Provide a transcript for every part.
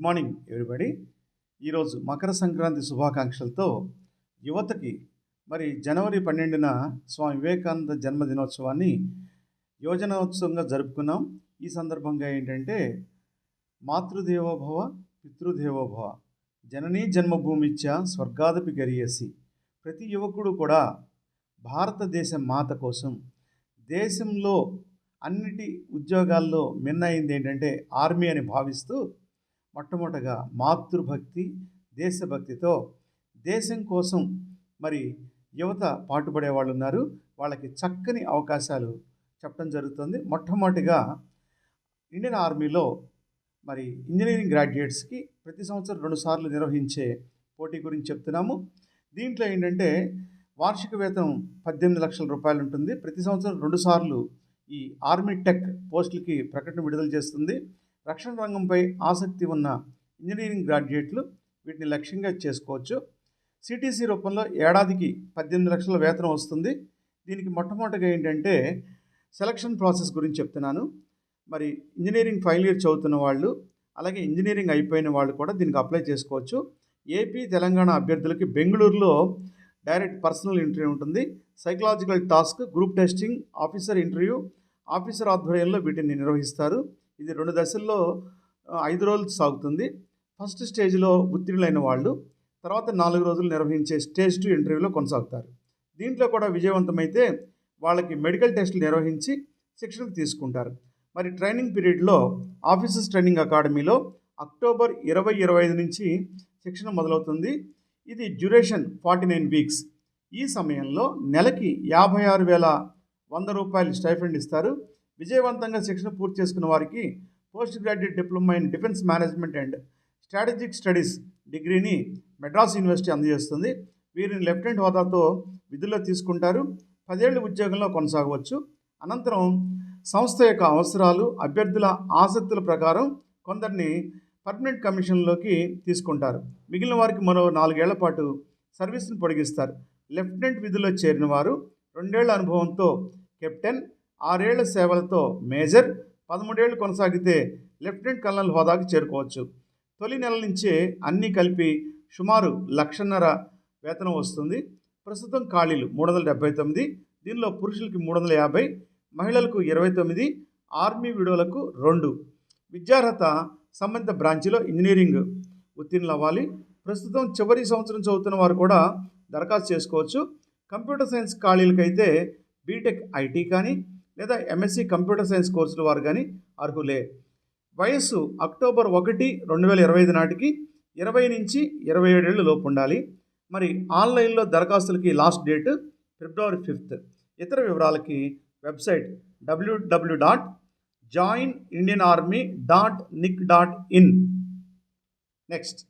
Good morning everybody ఈరోజు మకర సంక్రాంతి శుభాకాంక్షలతో యువతకి మరి జనవరి పన్నెండున స్వామి వివేకానంద జన్మదినోత్సవాన్ని యోజనోత్సవంగా జరుపుకున్నాం. ఈ సందర్భంగా ఏంటంటే మాతృదేవోభవ పితృదేవోభవ జననీ జన్మభూమిచ్చ స్వర్గాదపి గరియేసి ప్రతి యువకుడు కూడా భారతదేశ మాత కోసం దేశంలో అన్నిటి ఉద్యోగాల్లో మిన్న అయింది ఏంటంటే ఆర్మీ అని భావిస్తూ మొట్టమొదటగా మాతృభక్తి దేశభక్తితో దేశం కోసం మరి యువత పాటుపడే వాళ్ళు ఉన్నారు వాళ్ళకి చక్కని అవకాశాలు చెప్పడం జరుగుతుంది. మొట్టమొదటిగా ఇండియన్ ఆర్మీలో మరి ఇంజనీరింగ్ గ్రాడ్యుయేట్స్కి ప్రతి సంవత్సరం రెండుసార్లు నిర్వహించే పోటీ గురించి చెప్తున్నాము. దీంట్లో ఏంటంటే వార్షిక వేతనం పద్దెనిమిది లక్షల రూపాయలు ఉంటుంది. ప్రతి సంవత్సరం రెండుసార్లు ఈ ఆర్మీ టెక్ పోస్టులకి ప్రకటన విడుదల చేస్తుంది. రక్షణ రంగంపై ఆసక్తి ఉన్న ఇంజనీరింగ్ గ్రాడ్యుయేట్లు వీటిని లక్ష్యంగా చేసుకోవచ్చు. సిటీసీ రూపంలో ఏడాదికి పద్దెనిమిది లక్షల వేతనం వస్తుంది. దీనికి మొట్టమొదటిగా ఏంటంటే సెలక్షన్ ప్రాసెస్ గురించి చెప్తున్నాను. మరి ఇంజనీరింగ్ ఫైనల్ ఇయర్ చదువుతున్న వాళ్ళు అలాగే ఇంజనీరింగ్ అయిపోయిన వాళ్ళు కూడా దీనికి అప్లై చేసుకోవచ్చు. ఏపీ తెలంగాణ అభ్యర్థులకి బెంగళూరులో డైరెక్ట్ పర్సనల్ ఇంటర్వ్యూ ఉంటుంది. Psychological task group testing officer interview officer ఆధ్వర్యంలో వీటిని నిర్వహిస్తారు. ఇది రెండు దశల్లో ఐదు రోజులు సాగుతుంది. ఫస్ట్ స్టేజ్లో ఉత్తీర్ణులైన వాళ్ళు తర్వాత నాలుగు రోజులు నిర్వహించే స్టేజ్ టూ ఇంటర్వ్యూలో కొనసాగుతారు. దీంట్లో కూడా విజయవంతమైతే వాళ్ళకి మెడికల్ టెస్టులు నిర్వహించి శిక్షణ తీసుకుంటారు. మరి ట్రైనింగ్ పీరియడ్లో ఆఫీసర్స్ ట్రైనింగ్ అకాడమీలో అక్టోబర్ ఇరవై ఇరవై ఐదు నుంచి శిక్షణ మొదలవుతుంది. ఇది డ్యూరేషన్ ఫార్టీ నైన్ వీక్స్. ఈ సమయంలో నెలకి యాభై ఆరు వేల వంద రూపాయలు స్టైఫండ్ ఇస్తారు. విజయవంతంగా శిక్షణ పూర్తి చేసుకున్న వారికి post graduate diploma in defence management and strategic studies డిగ్రీని మెడ్రాస్ యూనివర్సిటీ అందజేస్తుంది. వీరిని లెఫ్టినెంట్ హోదాతో విధుల్లో తీసుకుంటారు. పదేళ్ళు ఉద్యోగంలో కొనసాగవచ్చు. అనంతరం సంస్థ యొక్క అవసరాలు అభ్యర్థుల ఆసక్తుల ప్రకారం కొందరిని పర్మనెంట్ కమిషన్లోకి తీసుకుంటారు. మిగిలిన వారికి మరో నాలుగేళ్ళ పాటు సర్వీస్ను పొడిగిస్తారు. లెఫ్టినెంట్ విధుల్లో చేరిన వారు రెండేళ్ళ అనుభవంతో కెప్టెన్ ఆరేళ్ళ సేవలతో మేజర్ పదమూడేళ్ళు కొనసాగితే లెఫ్టినెంట్ కల్నల్ హోదాకు చేరుకోవచ్చు. తొలి నెల నుంచే అన్నీ కలిపి సుమారు లక్షన్నర వేతనం వస్తుంది. ప్రస్తుతం ఖాళీలు మూడు వందల డెబ్బై తొమ్మిది దీనిలో పురుషులకి మూడు వందల యాభై మహిళలకు ఇరవై తొమ్మిది ఆర్మీ విడోలకు రెండు. విద్యార్హత సంబంధిత బ్రాంచ్లో ఇంజనీరింగ్ ఉత్తీర్ణులు అవ్వాలి. ప్రస్తుతం చివరి సంవత్సరం చదువుతున్న వారు కూడా దరఖాస్తు చేసుకోవచ్చు. కంప్యూటర్ సైన్స్ ఖాళీలకైతే బీటెక్ ఐటీ కానీ లేదా ఎంఎస్సి కంప్యూటర్ సైన్స్ కోర్సుల వారు కానీ అర్హులే. వయస్సు అక్టోబర్ ఒకటి రెండు వేల ఇరవై ఐదు నాటికి ఇరవై నుంచి ఇరవై ఏడేళ్ళు లోపు ఉండాలి. మరి ఆన్లైన్లో దరఖాస్తులకి లాస్ట్ డేట్ ఫిబ్రవరి ఫిఫ్త్. ఇతర వివరాలకి website WWW dot join Indian Army dot NIC dot in next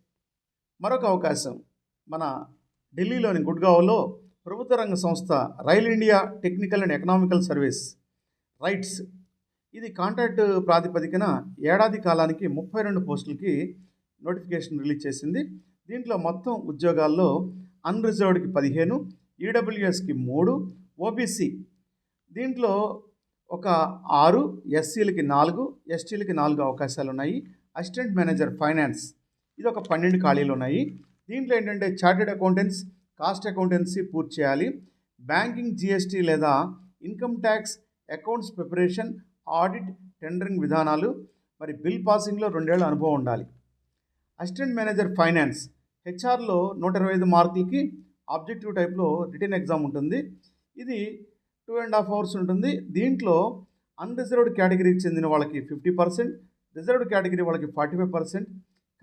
మరొక అవకాశం. మన ఢిల్లీలోని గుడ్గావ్లో ప్రభుత్వ రంగ సంస్థ Rail India Technical and Economical Service RITES ఇది కాంట్రాక్ట్ ప్రాతిపదికన ఏడాది కాలానికి ముప్పై రెండు పోస్టులకి నోటిఫికేషన్ రిలీజ్ చేసింది. దీంట్లో మొత్తం ఉద్యోగాల్లో అన్రిజర్వ్డ్కి పదిహేను ఈడబ్ల్యూఎస్కి మూడు ఓబీసీ దీంట్లో ఒక ఆరు ఎస్సీలకి నాలుగు ఎస్టీలకి నాలుగు అవకాశాలు ఉన్నాయి అసిస్టెంట్ మేనేజర్ ఫైనాన్స్ ఇది ఒక పన్నెండు ఖాళీలు ఉన్నాయి దీంట్లో ఏంటంటే చార్టెడ్ అకౌంటెంట్స్ కాస్ట్ అకౌంటెన్సీ పూర్తి చేయాలి. బ్యాంకింగ్ జిఎస్టీ లేదా income tax accounts preparation audit tendering విధానాలు మరి బిల్ పాసింగ్లో రెండేళ్ళ అనుభవం ఉండాలి. అసిస్టెంట్ మేనేజర్ ఫైనాన్స్ హెచ్ఆర్లో నూట ఇరవై ఐదు మార్కులకి ఆబ్జెక్టివ్ టైప్లో రిటర్న్ ఎగ్జామ్ ఉంటుంది. ఇది టూ అండ్ హాఫ్ అవర్స్ ఉంటుంది. దీంట్లో అన్రిజర్వ్డ్ కేటగిరీకి చెందిన వాళ్ళకి ఫిఫ్టీ పర్సెంట్ రిజర్వ్డ్ కేటగిరీ వాళ్ళకి ఫార్టీ ఫైవ్ పర్సెంట్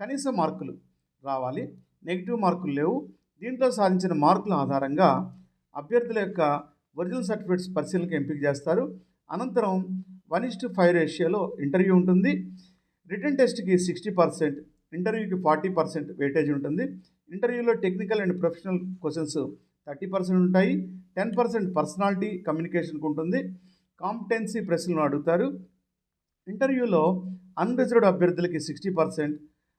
కనీస మార్కులు రావాలి. నెగిటివ్ మార్కులు లేవు. దీంట్లో సాధించిన మార్కుల ఆధారంగా అభ్యర్థుల యొక్క ఒరిజినల్ సర్టిఫికేట్స్ పరిశీలనకు ఎంపిక చేస్తారు. అనంతరం వన్ ఇస్ట్ ఫైవ్ రేషియోలో ఇంటర్వ్యూ ఉంటుంది. రిటర్న్ టెస్ట్కి సిక్స్టీ పర్సెంట్ ఇంటర్వ్యూకి ఫార్టీ పర్సెంట్ వెయిటేజ్ ఉంటుంది. ఇంటర్వ్యూలో technical and professional questions thirty percent ఉంటాయి. టెన్ పర్సెంట్ పర్సనాలిటీ కమ్యూనికేషన్కి ఉంటుంది. కాంపిటెన్సీ ప్రశ్నలను అడుగుతారు. ఇంటర్వ్యూలో అన్రిజర్వ్డ్ అభ్యర్థులకి సిక్స్టీ పర్సెంట్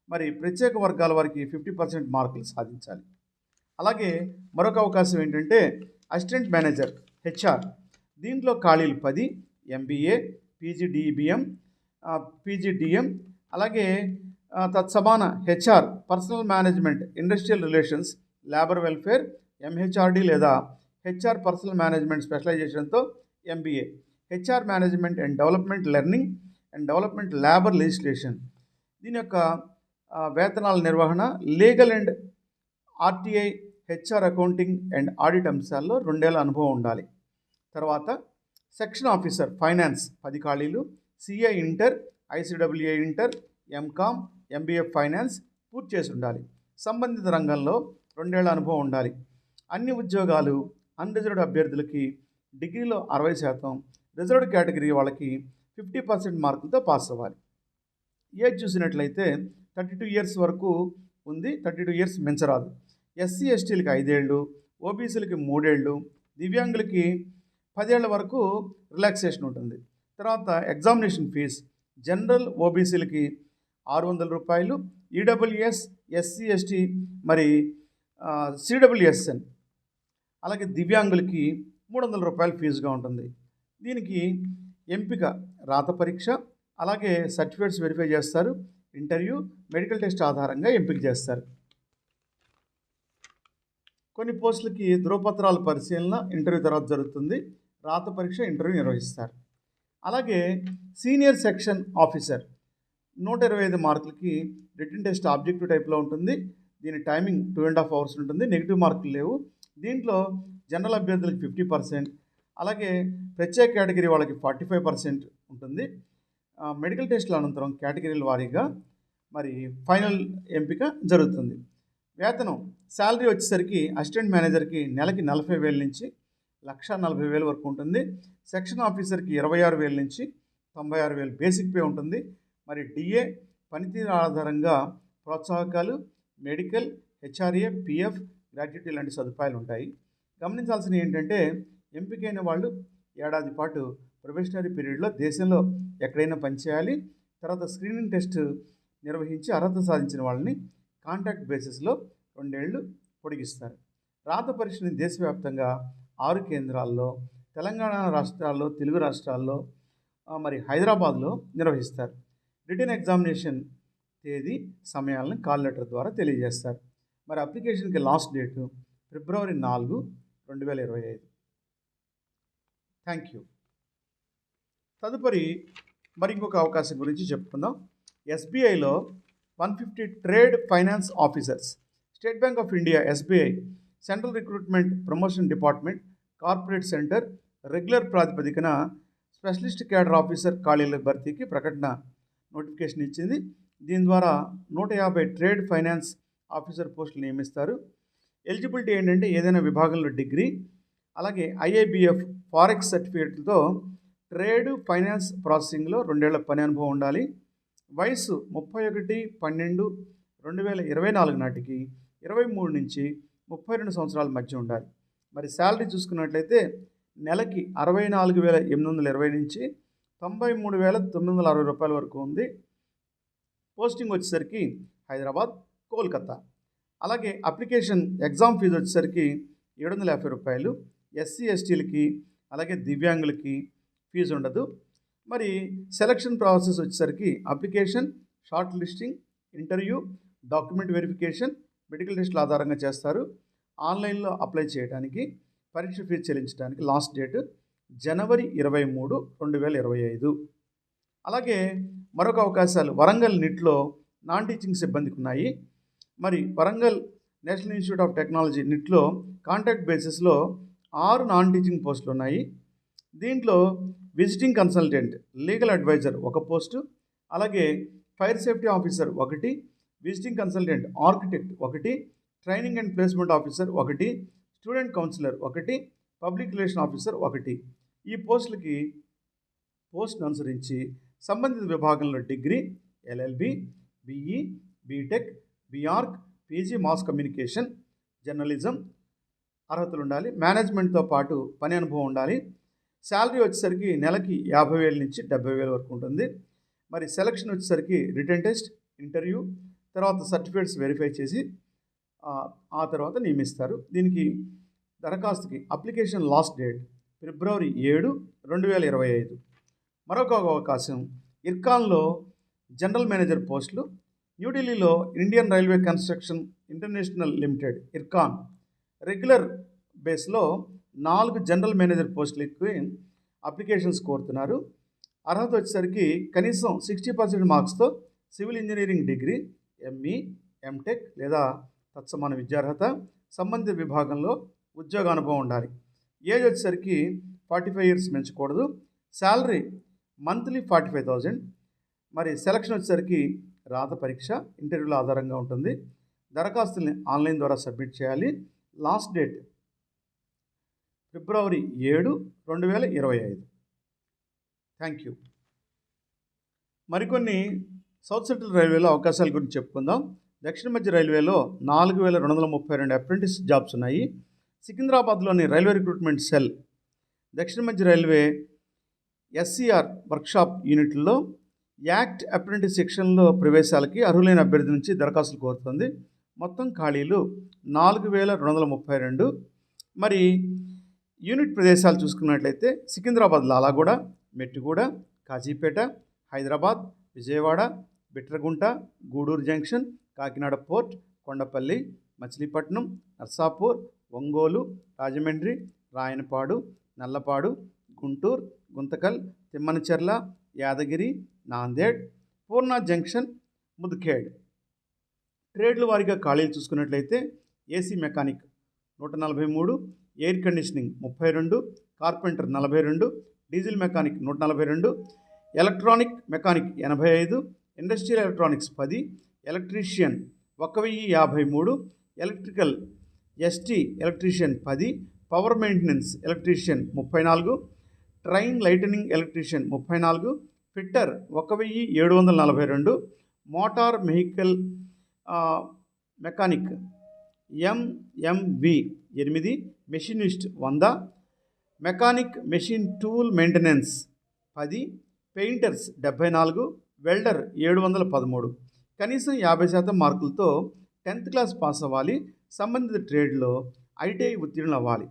మరి ప్రత్యేక వర్గాల వారికి ఫిఫ్టీ పర్సెంట్ మార్కులు సాధించాలి. అలాగే మరొక అవకాశం ఏంటంటే అసిస్టెంట్ మేనేజర్. హెచ్ఆర్. దీంట్లో ఖాళీలు పది ఎంబీఏ పీజీడిబిఎం పీజీడిఎం అలాగే తత్సమాన HR personal management industrial relations labour welfare MHRD లేదా HR personal management స్పెషలైజేషన్తో MBA. HR management and development learning and development labour legislation. దీని యొక్క వేతనాల నిర్వహణ legal and RTI HR accounting and audit అంశాల్లో రెండేళ్ళ అనుభవం ఉండాలి. తర్వాత సెక్షన్ ఆఫీసర్ ఫైనాన్స్ పది ఖాళీలు. CA inter ICWA inter MCom MBA finance పూర్తి చేసి ఉండాలి. సంబంధిత రంగంలో రెండేళ్ళ అనుభవం ఉండాలి. అన్ని ఉద్యోగాలు అన్రిజర్వ్డ్ అభ్యర్థులకి డిగ్రీలో అరవై శాతం రిజర్వ్డ్ కేటగిరీ వాళ్ళకి ఫిఫ్టీ పర్సెంట్ మార్కులతో పాస్ అవ్వాలి. ఏజ్ చూసినట్లయితే థర్టీ టూ ఇయర్స్ వరకు ఉంది థర్టీ టూ ఇయర్స్ మించరాదు. ఎస్సీ ఎస్టీలకి ఐదేళ్ళు ఓబీసీలకి మూడేళ్ళు దివ్యాంగులకి పదేళ్ళ వరకు రిలాక్సేషన్ ఉంటుంది. తర్వాత ఎగ్జామినేషన్ ఫీజ్ జనరల్ ఓబీసీలకి ఆరు వందల రూపాయలు ఈడబ్ల్యూఎస్ ఎస్సీ ఎస్టీ మరి సిడబ్ల్యూఎస్ఎన్ అలాగే దివ్యాంగులకి మూడు వందల రూపాయలు ఫీజుగా ఉంటుంది. దీనికి ఎంపిక రాత పరీక్ష అలాగే సర్టిఫికేట్స్ వెరిఫై చేస్తారు ఇంటర్వ్యూ మెడికల్ టెస్ట్ ఆధారంగా ఎంపిక చేస్తారు. కొన్ని పోస్టులకి ధృవపత్రాల పరిశీలన ఇంటర్వ్యూ తర్వాత జరుగుతుంది. రాత పరీక్ష ఇంటర్వ్యూ నిర్వహిస్తారు. అలాగే సీనియర్ సెక్షన్ ఆఫీసర్ నూట ఇరవై ఐదు మార్కులకి రిటర్న్ టెస్ట్ ఆబ్జెక్టివ్ టైప్లో ఉంటుంది. దీని timing two and half hours ఉంటుంది. నెగిటివ్ మార్కులు లేవు. దీంట్లో జనరల్ అభ్యర్థులకి ఫిఫ్టీ పర్సెంట్ అలాగే ప్రత్యేక కేటగిరీ వాళ్ళకి ఫార్టీ ఫైవ్ పర్సెంట్ ఉంటుంది. మెడికల్ టెస్టుల అనంతరం కేటగిరీల వారీగా మరి ఫైనల్ ఎంపిక జరుగుతుంది. వేతనం శాలరీ వచ్చేసరికి అసిస్టెంట్ మేనేజర్కి నెలకి నలభై వేల నుంచి లక్ష నలభై వేల వరకు ఉంటుంది. సెక్షన్ ఆఫీసర్కి ఇరవై ఆరు వేల నుంచి తొంభై ఆరు వేలు బేసిక్ పే ఉంటుంది. మరి డిఏ పనితీరు ఆధారంగా ప్రోత్సాహకాలు మెడికల్ హెచ్ఆర్ఏ పిఎఫ్ గ్రాట్యుటీ లాంటి సదుపాయాలు ఉంటాయి. గమనించాల్సినవి ఏంటంటే ఎంపికైన వాళ్ళు ఏడాది పాటు ప్రొఫెషనరీ పీరియడ్లో దేశంలో ఎక్కడైనా పనిచేయాలి తర్వాత స్క్రీనింగ్ టెస్ట్ నిర్వహించి అర్హత సాధించిన వాళ్ళని కాంట్రాక్ట్ బేసిస్లో రెండేళ్ళు పొడిగిస్తారు. రాత పరీక్షని దేశవ్యాప్తంగా ఆరు కేంద్రాల్లో తెలంగాణ రాష్ట్రాల్లో తెలుగు రాష్ట్రాల్లో మరి హైదరాబాద్లో నిర్వహిస్తారు. రిటర్న్ ఎగ్జామినేషన్ తేదీ సమయాలను కాల్ లెటర్ ద్వారా తెలియజేస్తారు. మరి అప్లికేషన్కి లాస్ట్ డేటు ఫిబ్రవరి నాలుగు రెండు వేల ఇరవై ఐదు. Thank you. తదుపరి మరి ఇంకొక అవకాశం గురించి చెప్పుకుందాం. ఎస్బీఐలో one fifty trade finance officers State Bank of India SBI central recruitment promotion department corporate centre regular ప్రాతిపదికన స్పెషలిస్ట్ క్యాడర్ ఆఫీసర్ ఖాళీల భర్తీకి ప్రకటన నోటిఫికేషన్ ఇచ్చింది. దీని ద్వారా నూట యాభై ట్రేడ్ ఫైనాన్స్ ఆఫీసర్ పోస్టులు నియమిస్తారు. ఎలిజిబిలిటీ ఏంటంటే ఏదైనా విభాగంలో డిగ్రీ అలాగే ఐఏబిఎఫ్ ఫారెక్స్ సర్టిఫికేట్లతో ట్రేడ్ ఫైనాన్స్ ప్రాసెసింగ్లో రెండేళ్ళ పని అనుభవం ఉండాలి. వయసు ముప్పై ఒకటి పన్నెండు రెండు వేల ఇరవై నాలుగు నాటికి ఇరవై మూడు నుంచి ముప్పై రెండు సంవత్సరాల మధ్య ఉండాలి. మరి శాలరీ చూసుకున్నట్లయితే నెలకి అరవై నాలుగు వేల ఎనిమిది వందల ఇరవై నుంచి తొంభై మూడు వేల తొమ్మిది వందల అరవై రూపాయల వరకు ఉంది. పోస్టింగ్ వచ్చేసరికి హైదరాబాద్ కోల్కతా. అలాగే అప్లికేషన్ ఎగ్జామ్ ఫీజు వచ్చేసరికి ఏడు వందల యాభై రూపాయలు ఎస్సీ ఎస్టీలకి అలాగే దివ్యాంగులకి ఫీజు ఉండదు. మరి సెలక్షన్ ప్రాసెస్ వచ్చేసరికి application short listing interview document verification medical టెస్టుల ఆధారంగా చేస్తారు. ఆన్లైన్లో అప్లై చేయడానికి పరీక్ష ఫీజు చెల్లించడానికి లాస్ట్ డేట్ జనవరి ఇరవై మూడు రెండు వేల ఇరవై ఐదు. అలాగే మరొక అవకాశాలు వరంగల్ నిట్లో నాన్ టీచింగ్ సిబ్బందికి ఉన్నాయి. మరి Warangal national institute of technology నిట్లో contact బేసిస్లో ఆరు నాన్ టీచింగ్ పోస్టులు ఉన్నాయి. దీంట్లో విజిటింగ్ కన్సల్టెంట్ లీగల్ అడ్వైజర్ ఒక పోస్టు అలాగే ఫైర్ సేఫ్టీ ఆఫీసర్ ఒకటి విజిటింగ్ కన్సల్టెంట్ ఆర్కిటెక్ట్ ఒకటి ట్రైనింగ్ అండ్ ప్లేస్మెంట్ ఆఫీసర్ ఒకటి స్టూడెంట్ కౌన్సిలర్ ఒకటి పబ్లిక్ రిలేషన్ ఆఫీసర్ ఒకటి. ఈ పోస్టులకి పోస్ట్ను అనుసరించి సంబంధిత విభాగంలో degree LLB BE BTech BArch PG mass communication journalism అర్హతలు ఉండాలి. మేనేజ్మెంట్తో పాటు పని అనుభవం ఉండాలి. శాలరీ వచ్చేసరికి నెలకి యాభై వేల నుంచి డెబ్బై వేల వరకు ఉంటుంది. మరి సెలక్షన్ వచ్చేసరికి రిటర్న్ టెస్ట్ ఇంటర్వ్యూ తర్వాత సర్టిఫికేట్స్ వెరిఫై చేసి ఆ, తర్వాత నియమిస్తారు. దీనికి దరఖాస్తుకి అప్లికేషన్ లాస్ట్ డేట్ ఫిబ్రవరి ఏడు రెండు వేల ఇరవై ఐదు. మరొక అవకాశం ఇర్కాన్లో జనరల్ మేనేజర్ పోస్టులు న్యూఢిల్లీలో Indian railway construction international limited Ircon. Regular బేస్లో నాలుగు జనరల్ మేనేజర్ పోస్టులకి అప్లికేషన్స్ కోరుతున్నారు. అర్హత వచ్చేసరికి కనీసం sixty percent మార్క్స్తో civil engineering degree ME MTech లేదా తత్సమాన విద్యార్హత సంబంధిత విభాగంలో ఉద్యోగ అనుభవం ఉండాలి. ఏజ్ వచ్చేసరికి forty five years మించకూడదు salary monthly forty five thousand మరి సెలక్షన్ వచ్చేసరికి రాత పరీక్ష ఇంటర్వ్యూల ఆధారంగా ఉంటుంది. దరఖాస్తుల్ని ఆన్లైన్ ద్వారా సబ్మిట్ చేయాలి. లాస్ట్ డేట్ ఫిబ్రవరి ఏడు రెండు వేల ఇరవై ఐదు. థ్యాంక్ యూ మరికొన్ని సౌత్ సెంట్రల్ రైల్వేలో అవకాశాల గురించి చెప్పుకుందాం. దక్షిణ మధ్య రైల్వేలో నాలుగు వేల రెండు వందల ముప్పై రెండు అప్రెంటిస్ జాబ్స్ ఉన్నాయి. సికింద్రాబాద్లోని రైల్వే రిక్రూట్మెంట్ సెల్ దక్షిణ మధ్య రైల్వే ఎస్సీఆర్ వర్క్షాప్ యూనిట్లో యాక్ట్ అప్రెంటిస్ సెక్షన్లో ప్రవేశాలకి అర్హులైన అభ్యర్థి నుంచి దరఖాస్తులు కోరుతుంది. మొత్తం ఖాళీలు నాలుగు వేల రెండు వందల ముప్పై రెండు. మరి యూనిట్ ప్రదేశాలు చూసుకున్నట్లయితే Secunderabad Lalaguda Mettuguda Kazipet Hyderabad Vijayawada Bitragunta Gudur junction Kakinada port Kondapalli Machilipatnam Narsapur Ongole Rajahmundry Rayanapadu Nallapadu Guntur Guntakal Thimmanacherla Yadgir Nanded Purna junction Mudkhed. ట్రేడ్ల వారీగా ఖాళీలు చూసుకున్నట్లయితే ఏసీ మెకానిక్ నూట నలభై మూడు ఎయిర్ కండిషనింగ్ ముప్పై రెండు కార్పెంటర్ నలభై రెండు డీజిల్ మెకానిక్ నూట నలభై రెండు ఎలక్ట్రానిక్ మెకానిక్ ఎనభై ఐదు ఇండస్ట్రియల్ ఎలక్ట్రానిక్స్ పది ఎలక్ట్రీషియన్ ఒక వెయ్యి యాభై మూడు ఎలక్ట్రికల్ ఎస్టీ ఎలక్ట్రీషియన్ పది పవర్ మెయింటెనెన్స్ ఎలక్ట్రీషియన్ ముప్పై నాలుగు ట్రైన్ లైటనింగ్ ఎలక్ట్రీషియన్ ముప్పై నాలుగు ఫిట్టర్ ఒక వెయ్యి ఏడు వందల నలభై రెండు మోటార్ వెహికల్ మెకానిక్ ఎంఎంవి ఎనిమిది మెషినిస్ట్ వంద మెకానిక్ మెషిన్ టూల్ మెయింటెనెన్స్ పది పెయింటర్స్ డెబ్భై నాలుగు వెల్డర్ ఏడు వందల పదమూడు. కనీసం యాభై శాతం మార్కులతో టెన్త్ క్లాస్ పాస్ అవ్వాలి సంబంధిత ట్రేడ్లో ఐటీఐ ఉత్తీర్ణులు అవ్వాలి.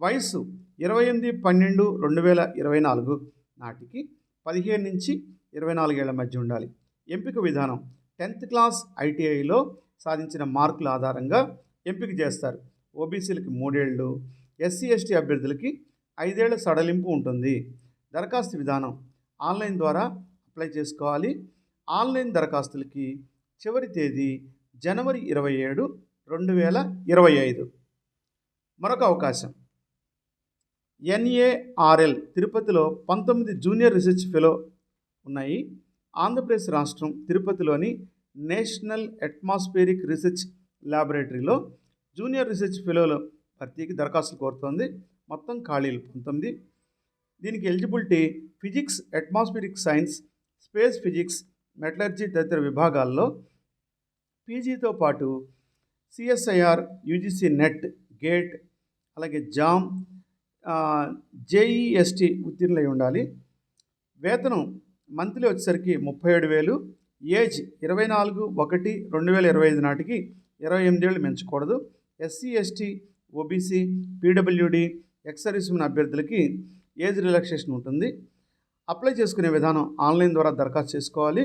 వయస్సు ఇరవై ఎనిమిది పన్నెండు రెండు వేల ఇరవై నాలుగు నాటికి పదిహేను నుంచి ఇరవై నాలుగేళ్ళ మధ్య ఉండాలి. ఎంపిక విధానం టెన్త్ క్లాస్ ఐటీఐలో సాధించిన మార్కుల ఆధారంగా ఎంపిక చేస్తారు. ఓబీసీలకి మూడేళ్ళు ఎస్సీ ఎస్టీ అభ్యర్థులకి ఐదేళ్ళ సడలింపు ఉంటుంది. దరఖాస్తు విధానం ఆన్లైన్ ద్వారా అప్లై చేసుకోవాలి. ఆన్లైన్ దరఖాస్తులకి చివరి తేదీ జనవరి ఇరవై ఏడు రెండు వేల ఇరవై ఐదు. మరొక అవకాశం. ఎన్ఏఆర్ఎల్ తిరుపతిలో పంతొమ్మిది జూనియర్ రీసెర్చ్ ఫెలో ఉన్నాయి. ఆంధ్రప్రదేశ్ రాష్ట్రం తిరుపతిలోని నేషనల్ అట్మాస్ఫియరిక్ రీసెర్చ్ ల్యాబొరేటరీలో జూనియర్ రీసెర్చ్ ఫెలోల భర్తీకి దరఖాస్తులు కోరుతోంది. మొత్తం ఖాళీలు పంతొమ్మిది. దీనికి eligibility physics atmospheric science space physics metallurgy తదితర విభాగాల్లో పీజీతో పాటు సిఎస్ఐఆర్ యూజీసీ నెట్ గేట్ అలాగే జామ్ జేఈఎస్టీ ఉత్తీర్ణులై ఉండాలి. వేతనం మంత్లీ వచ్చేసరికి ముప్పై ఏడు వేలు. ఏజ్ ఇరవై నాలుగు ఒకటి రెండు వేల ఇరవై ఐదు నాటికి ఇరవై ఎనిమిది ఏళ్ళు మించకూడదు SC ST OBC PWD ex servicemen అభ్యర్థులకి ఏజ్ రిలాక్సేషన్ ఉంటుంది. అప్లై చేసుకునే విధానం ఆన్లైన్ ద్వారా దరఖాస్తు చేసుకోవాలి.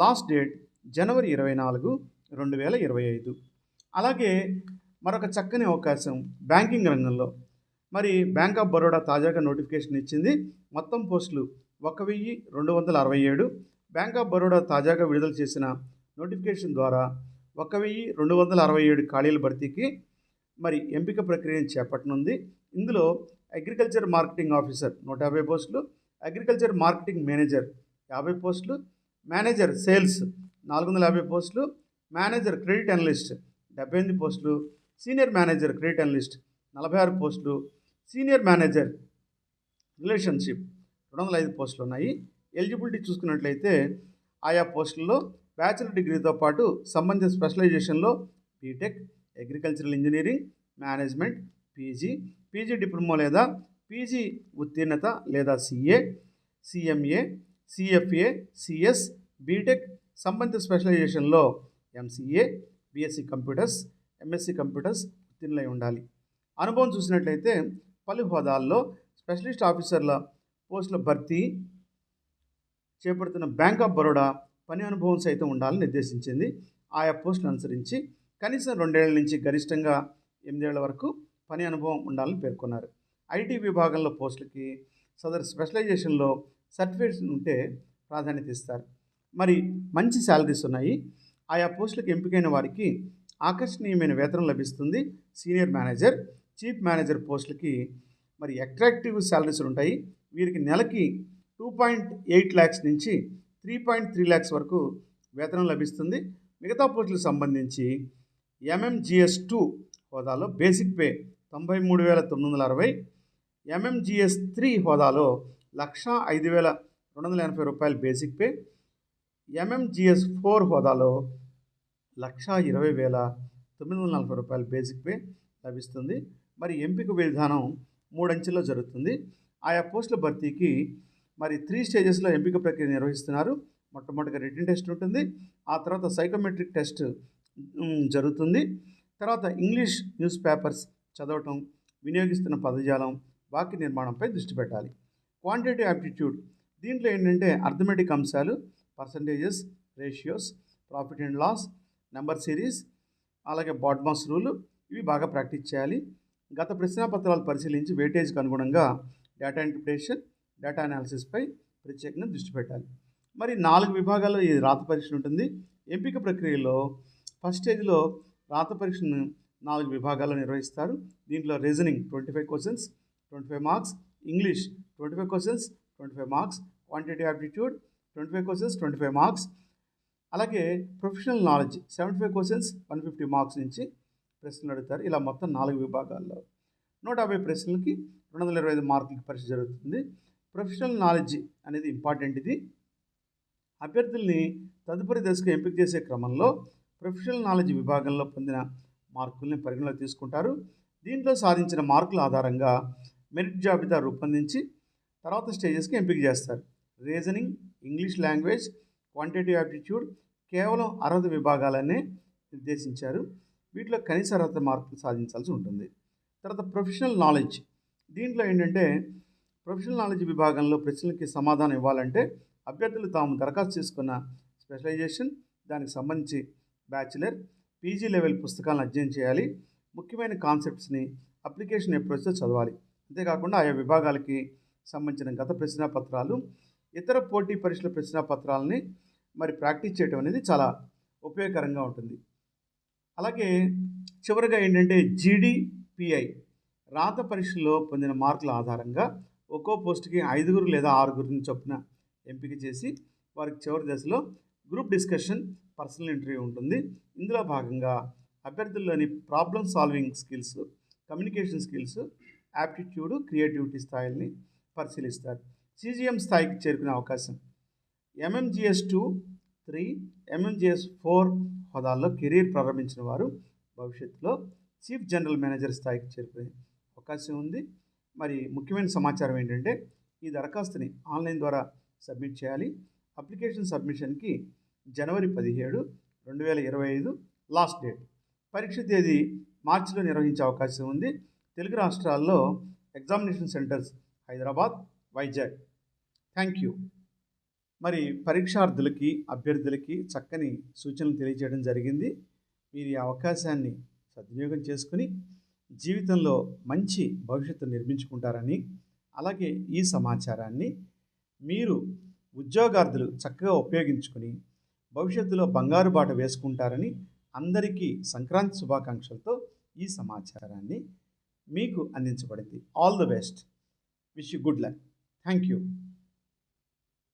లాస్ట్ డేట్ జనవరి ఇరవై నాలుగు రెండు వేల ఇరవై ఐదు. అలాగే మరొక చక్కని అవకాశం బ్యాంకింగ్ రంగంలో. మరి బ్యాంక్ ఆఫ్ బరోడా తాజాగా నోటిఫికేషన్ ఇచ్చింది. మొత్తం పోస్టులు ఒక వెయ్యి రెండు వందల అరవై ఏడు. బ్యాంక్ ఆఫ్ బరోడా తాజాగా విడుదల చేసిన నోటిఫికేషన్ ద్వారా ఒక వెయ్యి రెండు వందల అరవై ఏడు ఖాళీల భర్తీకి మరి ఎంపిక ప్రక్రియను చేపట్టనుంది. ఇందులో అగ్రికల్చర్ మార్కెటింగ్ ఆఫీసర్ నూట యాభై పోస్టులు అగ్రికల్చర్ మార్కెటింగ్ మేనేజర్ యాభై పోస్టులు మేనేజర్ సేల్స్ నాలుగు వందల యాభై పోస్టులు మేనేజర్ క్రెడిట్ అనలిస్ట్ డెబ్బై ఎనిమిది పోస్టులు సీనియర్ మేనేజర్ క్రెడిట్ అనలిస్ట్ నలభై ఆరు పోస్టులు సీనియర్ మేనేజర్ రిలేషన్షిప్ రెండు వందల ఐదు పోస్టులు ఉన్నాయి. ఎలిజిబిలిటీ చూసుకున్నట్లయితే ఆయా పోస్టుల్లో బ్యాచిలర్ డిగ్రీతో పాటు సంబంధిత స్పెషలైజేషన్లో BTech agricultural engineering management PG PG diploma లేదా పీజీ ఉత్తీర్ణత లేదా CA CMA CFA CS BTech సంబంధిత స్పెషలైజేషన్లో MCA BSc computers MSc computers ఉత్తీర్ణులై ఉండాలి. అనుభవం చూసినట్లయితే పలు హోదాల్లో స్పెషలిస్ట్ ఆఫీసర్ల పోస్టుల భర్తీ చేపడుతున్న బ్యాంక్ ఆఫ్ బరోడా పని అనుభవం సైతం ఉండాలని నిర్దేశించింది. ఆయా పోస్టులు అనుసరించి కనీసం రెండేళ్ళ నుంచి గరిష్టంగా ఎనిమిదేళ్ళ వరకు పని అనుభవం ఉండాలని పేర్కొన్నారు. ఐటీ విభాగంలో పోస్టులకి సదరు స్పెషలైజేషన్లో సర్టిఫికేట్స్ ఉంటే ప్రాధాన్యత ఇస్తారు. మరి మంచి శాలరీస్ ఉన్నాయి. ఆయా పోస్టులకు ఎంపికైన వారికి ఆకర్షణీయమైన వేతనం లభిస్తుంది. సీనియర్ మేనేజర్ చీఫ్ మేనేజర్ పోస్టులకి మరి అట్రాక్టివ్ శాలరీస్ ఉంటాయి. వీరికి నెలకి టూ పాయింట్ ఎయిట్ ల్యాక్స్ నుంచి త్రీ పాయింట్ త్రీ ల్యాక్స్ వరకు వేతనం లభిస్తుంది. మిగతా పోస్టులకు సంబంధించి ఎంఎంజిఎస్ టూ హోదాలో బేసిక్ పే తొంభై మూడు వేల తొమ్మిది వందల అరవై. ఎంఎంజిఎస్ త్రీ హోదాలో లక్ష ఐదు వేల రెండు వందల ఎనభై రూపాయలు బేసిక్ పే. ఎంఎంజిఎస్ ఫోర్ హోదాలో లక్ష ఇరవై వేల తొమ్మిది వందల నలభై రూపాయలు బేసిక్ పే లభిస్తుంది. మరి ఎంపిక విధానం మూడంచెల్లో జరుగుతుంది. ఆయా పోస్టుల భర్తీకి మరి త్రీ స్టేజెస్లో ఎంపిక ప్రక్రియ నిర్వహిస్తున్నారు. మొట్టమొదటిగా రిటర్న్ టెస్ట్ ఉంటుంది. ఆ తర్వాత సైకోమెట్రిక్ టెస్ట్ జరుగుతుంది. తర్వాత ఇంగ్లీష్ న్యూస్ పేపర్స్ చదవటం వినియోగిస్తున్న పదజాలం వాక్య నిర్మాణంపై దృష్టి పెట్టాలి. క్వాంటిటేటివ్ యాప్టిట్యూడ్ దీంట్లో ఏంటంటే అర్థమెటిక్ అంశాలు percentages ratios profit and loss number series అలాగే బాడ్మాస్ రూల్ ఇవి బాగా ప్రాక్టీస్ చేయాలి. గత ప్రశ్నాపత్రాలు పరిశీలించి వెయిటేజ్కి అనుగుణంగా డేటా ఇంటర్ప్రిటేషన్ డేటా అనాలిసిస్పై ప్రత్యేకంగా దృష్టి పెట్టాలి. మరి నాలుగు విభాగాల్లో ఈ రాత పరీక్ష ఉంటుంది. ఎంపిక ప్రక్రియలో ఫస్ట్ స్టేజ్లో రాత పరీక్షను నాలుగు విభాగాల్లో నిర్వహిస్తారు. దీంట్లో reasoning twenty five questions twenty five marks English twenty five questions twenty five marks quantity aptitude twenty five questions twenty five marks. అలాగే professional knowledge seventy five questions one fifty marks నుంచి ప్రశ్నలు అడుగుతారు. ఇలా మొత్తం నాలుగు విభాగాల్లో. నూట యాభై ప్రశ్నలకి రెండు వందల ఇరవై ఐదు మార్కులకి పరీక్ష జరుగుతుంది. ప్రొఫెషనల్ నాలెడ్జ్ అనేది ఇంపార్టెంట్ ఇది. అభ్యర్థుల్ని తదుపరి దశకు ఎంపిక చేసే క్రమంలో ప్రొఫెషనల్ నాలెడ్జ్ విభాగంలో పొందిన మార్కుల్ని పరిగణలో తీసుకుంటారు. దీంట్లో సాధించిన మార్కుల ఆధారంగా మెరిట్ జాబితా రూపొందించి తర్వాత స్టేజెస్కి ఎంపిక చేస్తారు. Reasoning English language quantitative aptitude కేవలం అర్హత విభాగాలనే నిర్దేశించారు. వీటిలో కనీస అర్హత మార్కులు సాధించాల్సి ఉంటుంది. తర్వాత ప్రొఫెషనల్ నాలెడ్జ్. దీంట్లో ఏంటంటే ప్రొఫెషనల్ నాలెడ్జ్ విభాగంలో ప్రశ్నలకి సమాధానం ఇవ్వాలంటే అభ్యర్థులు తాము దరఖాస్తు చేసుకున్న స్పెషలైజేషన్ దానికి సంబంధించి బ్యాచిలర్ పీజీ లెవెల్ పుస్తకాలను అధ్యయనం చేయాలి. ముఖ్యమైన కాన్సెప్ట్స్ని అప్లికేషన్ అప్రోచ్తో చదవాలి. అంతేకాకుండా ఆయా విభాగాలకి సంబంధించిన గత ప్రశ్నాపత్రాలు ఇతర పోటీ పరీక్షల ప్రశ్నాపత్రాలని మరి ప్రాక్టీస్ చేయడం అనేది చాలా ఉపయోగకరంగా ఉంటుంది. అలాగే చివరిగా ఏంటంటే జీడిపిఐ రాత పరీక్షలో పొందిన మార్కుల ఆధారంగా ఒక్కో పోస్టుకి ఐదుగురు లేదా ఆరుగురిని చొప్పున ఎంపిక చేసి వారికి చివరి దశలో గ్రూప్ డిస్కషన్ పర్సనల్ ఇంటర్వ్యూ ఉంటుంది. ఇందులో భాగంగా అభ్యర్థుల్లోని problem solving skills communication skills aptitude creativity స్థాయిల్ని పరిశీలిస్తారు. సీజీఎం స్థాయికి చేరుకునే అవకాశం. MMGS two three MMGS four హోదాల్లో career ప్రారంభించిన వారు భవిష్యత్తులో చీఫ్ జనరల్ మేనేజర్ స్థాయికి చేరుకునే అవకాశం ఉంది. మరి ముఖ్యమైన సమాచారం ఏంటంటే ఈ దరఖాస్తుని ఆన్లైన్ ద్వారా సబ్మిట్ చేయాలి. అప్లికేషన్ సబ్మిషన్కి జనవరి పదిహేడు రెండు వేల ఇరవై ఐదు లాస్ట్ డేట్. పరీక్ష తేదీ మార్చిలో నిర్వహించే అవకాశం ఉంది. తెలుగు రాష్ట్రాల్లో examination centres Hyderabad Vizag. Thank you. మరి పరీక్షార్థులకి అభ్యర్థులకి చక్కని సూచనలు తెలియజేయడం జరిగింది. మీరు ఈ అవకాశాన్ని సద్వినియోగం చేసుకుని జీవితంలో మంచి భవిష్యత్తు నిర్మించుకుంటారని అలాగే ఈ సమాచారాన్ని మీరు ఉద్యోగార్థులు చక్కగా ఉపయోగించుకుని భవిష్యత్తులో బంగారు బాట వేసుకుంటారని అందరికీ సంక్రాంతి శుభాకాంక్షలతో ఈ సమాచారాన్ని మీకు అందించబడింది. All the best wish you good luck thank you